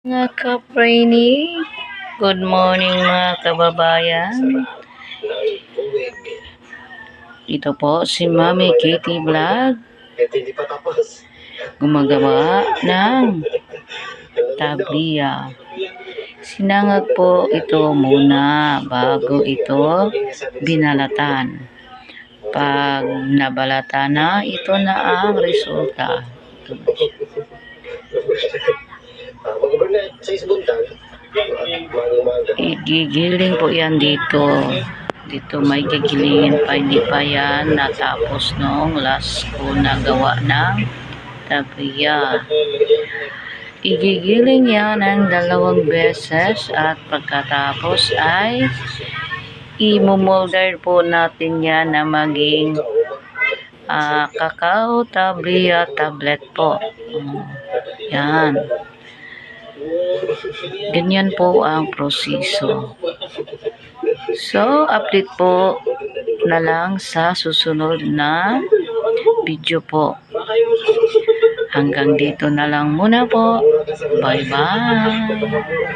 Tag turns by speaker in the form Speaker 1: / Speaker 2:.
Speaker 1: Mga ka-brainy, good morning mga kababayan. Ito po si Mami Katie Vlog, gumagawa ng tabliya. Sinangag po ito muna bago ito binalatan. Pag nabalata na, ito na ang resulta. Ito Igigiling po yan dito. Dito may gigilingin pa, hindi pa yan natapos nung last ko nagawa ng tabiya. Igigiling yan ng dalawang beses at pagkatapos ay imumolder po natin yan na maging ah, kakao tabliya tablet po. Mm, Yan. Ganyan po ang proseso. So, update po na lang sa susunod na video po. Hanggang dito na lang muna po. Bye-bye.